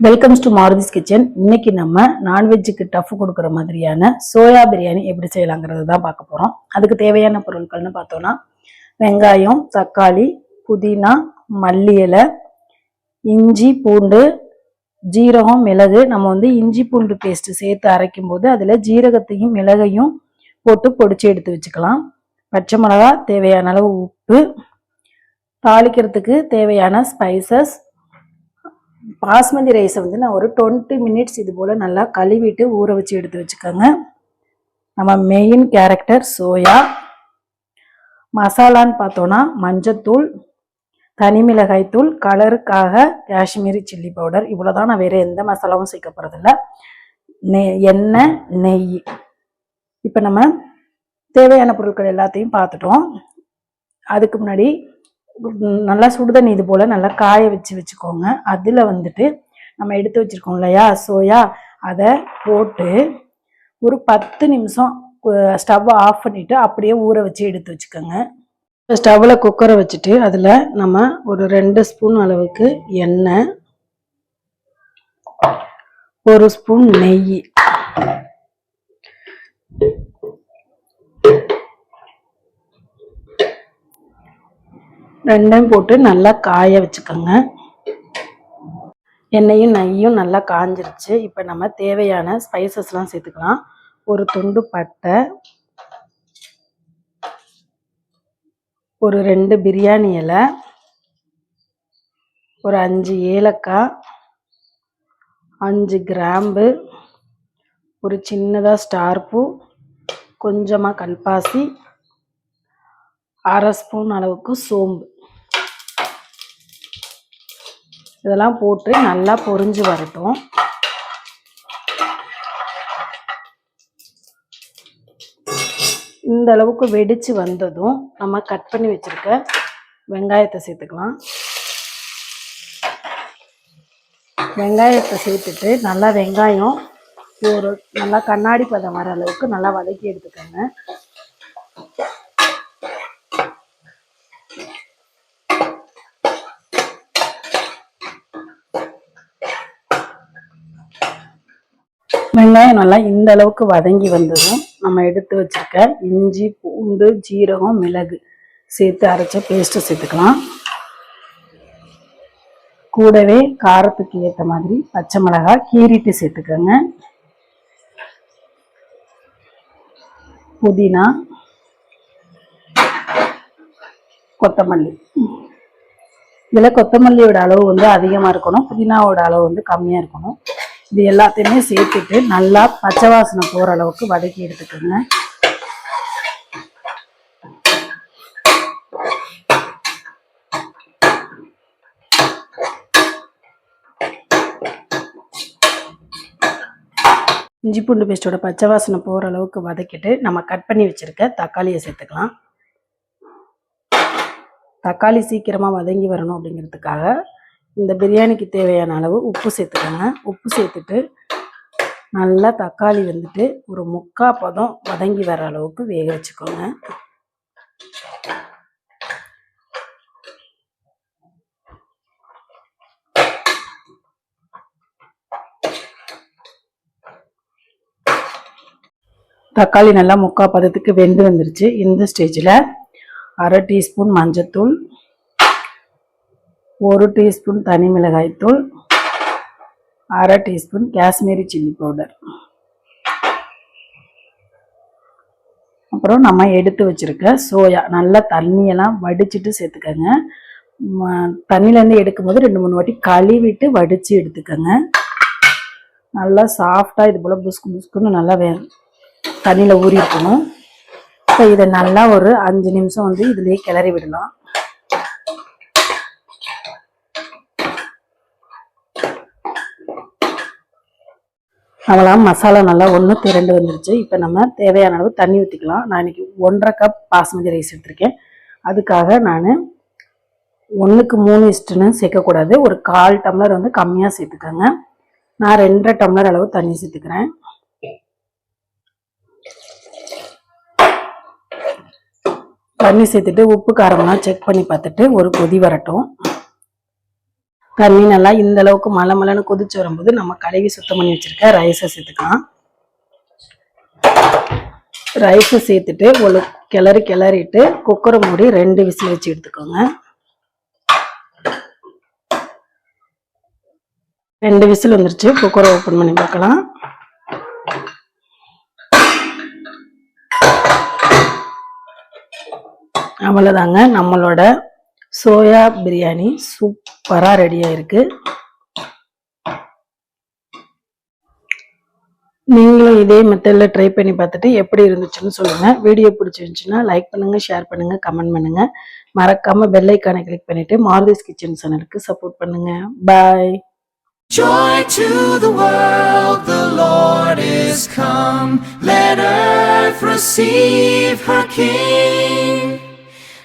Welcomes to மாருதிஸ் kitchen இன்னைக்கு நம்ம நான்வெஜ்ஜுக்கு tough கொடுக்குற மாதிரியான சோயா பிரியாணி எப்படி செய்யலாங்கிறது தான் பார்க்க போகிறோம் அதுக்கு தேவையான பொருட்கள்னு பார்த்தோன்னா வெங்காயம் தக்காளி புதினா மல்லி இலை இஞ்சி பூண்டு ஜீரகம் மிளகு. நம்ம வந்து இஞ்சி பூண்டு பேஸ்ட் சேர்த்து அரைக்கும் போது அதில் ஜீரகத்தையும் மிளகையும் போட்டு பொடிச்சு எடுத்து வச்சுக்கலாம். பச்சை மிளகா தேவையான அளவு உப்பு. தாளிக்கிறதுக்கு தேவையான ஸ்பைசஸ் பாஸ்மதி ரைஸை வந்து நான் ஒரு டுவெண்ட்டி மினிட்ஸ் இது போல் நல்லா கழுவிட்டு ஊற வச்சு எடுத்து வச்சுக்கோங்க. நம்ம மெயின் கேரக்டர் சோயா மசாலான்னு பார்த்தோன்னா மஞ்சத்தூள் தனி தூள் கலருக்காக காஷ்மீரி சில்லி பவுடர். இவ்வளோதான் நான் வேறு எந்த மசாலாவும் சேர்க்க போகிறதில்ல நெய் எண்ணெய் நெய். இப்போ நம்ம தேவையான பொருட்கள் எல்லாத்தையும் பார்த்துட்டோம். அதுக்கு முன்னாடி நல்லா சுடுதண்ணி இது போல் நல்லா காய வச்சு வச்சுக்கோங்க. அதில் வந்துட்டு நம்ம எடுத்து வச்சுருக்கோம் இல்லையா சோயா. அதை போட்டு ஒரு பத்து நிமிஷம் ஸ்டவ் ஆஃப் பண்ணிவிட்டு அப்படியே ஊற வச்சு எடுத்து வச்சுக்கோங்க. ஸ்டவ்வில் குக்கரை வச்சுட்டு அதில் நம்ம ஒரு ரெண்டு ஸ்பூன் அளவுக்கு எண்ணெய் ஒரு ஸ்பூன் நெய். ரெண்டையும் போட்டு நல்லா காய வச்சுக்கோங்க. எண்ணெயும் நெய்யும் நல்லா காஞ்சிருச்சு. இப்போ நம்ம தேவையான ஸ்பைசஸ்லாம் சேர்த்துக்கலாம். ஒரு துண்டு பட்டை ஒரு ரெண்டு பிரியாணி இலை ஒரு அஞ்சு ஏலக்காய் அஞ்சு கிராம்பு ஒரு சின்னதாக ஸ்டார் பூ கொஞ்சமாக கல்பாசி அரை ஸ்பூன் அளவுக்கு சோம்பு. இதெல்லாம் போட்டு நல்லா பொரிஞ்சு வரட்டும். இந்த அளவுக்கு வெடிச்சு வந்ததும் நம்ம கட் பண்ணி வச்சிருக்க வெங்காயத்தை சேர்த்துக்கலாம். வெங்காயத்தை சேர்த்துட்டு நல்லா வெங்காயம் ஒரு நல்லா கண்ணாடி பதம் வர அளவுக்கு நல்லா வதக்கி எடுத்துக்கோங்க. வெங்காயம் நல்லா இந்த அளவுக்கு வதங்கி வந்ததும் நம்ம எடுத்து வச்சிருக்க இஞ்சி பூண்டு ஜீரகம் மிளகு சேர்த்து அரைச்ச பேஸ்ட்டை சேர்த்துக்கலாம். கூடவே காரத்துக்கு ஏற்ற மாதிரி பச்சை மிளகாய் கீறிட்டு சேர்த்துக்கோங்க. புதினா கொத்தமல்லி. இதில் கொத்தமல்லியோட அளவு வந்து அதிகமாக இருக்கணும். புதினாவோட அளவு வந்து கம்மியாக இருக்கணும். இது எல்லாத்தையுமே சேர்த்துட்டு நல்லா பச்சை வாசனை போகிற அளவுக்கு வதக்கி எடுத்துக்கோங்க. இஞ்சி பூண்டு பேஸ்ட்டோட பச்சை வாசனை போகிற அளவுக்கு வதக்கிட்டு நம்ம கட் பண்ணி வச்சுருக்க தக்காளியை சேர்த்துக்கலாம். தக்காளி சீக்கிரமாக வதங்கி வரணும் அப்படிங்கிறதுக்காக இந்த பிரியாணிக்கு தேவையான அளவு உப்பு சேர்த்துக்கோங்க. உப்பு சேர்த்துட்டு நல்லா தக்காளி வந்துட்டு ஒரு முக்கா பதம் வதங்கி வர அளவுக்கு வேக வச்சுக்கோங்க. தக்காளி நல்லா முக்கா பதத்துக்கு வெந்து வந்துருச்சு. இந்த ஸ்டேஜில் அரை டீஸ்பூன் மஞ்சத்தூள் ஒரு டீஸ்பூன் தனி மிளகாய்த்தூள் அரை டீஸ்பூன் காஷ்மீரி சில்லி பவுடர். அப்புறம் நம்ம எடுத்து வச்சுருக்க சோயா நல்லா தண்ணியெல்லாம் வடிச்சிட்டு சேர்த்துக்கோங்க. தண்ணியிலேருந்து எடுக்கும்போது ரெண்டு மூணு வாட்டி கழுவிட்டு வடித்து எடுத்துக்கோங்க. நல்லா சாஃப்டாக இது போல் புஸ்கு புஸ்குன்னு நல்லா வே தண்ணியில் ஊறி இருக்கணும் இப்போ இதை நல்லா ஒரு அஞ்சு நிமிஷம் வந்து இதுலேயே கிளறி விடலாம். அவ்வளோ மசாலா நல்லா ஒன்று திரண்டு வந்துருச்சு. இப்போ நம்ம தேவையான அளவு தண்ணி ஊற்றிக்கலாம் நான் இன்றைக்கி ஒன்றரை கப் பாஸ்மதி ரைஸ் எடுத்திருக்கேன். அதுக்காக நான் ஒன்றுக்கு மூணு இஸ்ட்டுன்னு சேர்க்கக்கூடாது. ஒரு கால் டம்ளர் வந்து கம்மியாக சேர்த்துக்கோங்க. நான் ரெண்டரை டம்ளர் அளவு தண்ணி சேர்த்துக்கிறேன். தண்ணி சேர்த்துட்டு உப்பு காரம்லாம் செக் பண்ணி பார்த்துட்டு ஒரு கொதி வரட்டும். தண்ணி நல்லா இந்த அளவுக்கு மலை மலைன்னு கொதிச்சு வரும்போது நம்ம கழுவி சுத்தம் பண்ணி வச்சிருக்க ரைஸை சேர்த்துக்கலாம். ரைஸை சேர்த்துட்டு ஒரு கிளறி கிளறிட்டு குக்கரை மூடி ரெண்டு விசில் வச்சு எடுத்துக்கோங்க. ரெண்டு விசில் வந்துருச்சு. குக்கரை ஓப்பன் பண்ணி பார்க்கலாம். அவ்வளோதாங்க நம்மளோட சோயா பிரியாணி சூப்பராக ரெடியாக இருக்குது நீங்களும் இதே மெத்தடில் ட்ரை பண்ணி பார்த்துட்டு எப்படி இருந்துச்சுன்னு சொல்லுங்க. வீடியோ பிடிச்சிருந்துச்சுன்னா லைக் பண்ணுங்க ஷேர் பண்ணுங்க கமெண்ட் பண்ணுங்க. மறக்காம பெல் கிளிக் பண்ணிட்டு மாருதிஸ் கிச்சன் சேனலுக்கு சப்போர்ட் பண்ணுங்க. பாய் Joy to the world, the Lord is come. Let earth receive her King.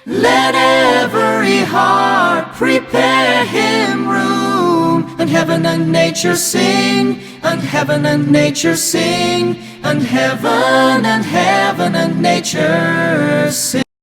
Let every heart prepare him room. And heaven and nature sing, and heaven and nature sing, and heaven and heaven and nature sing.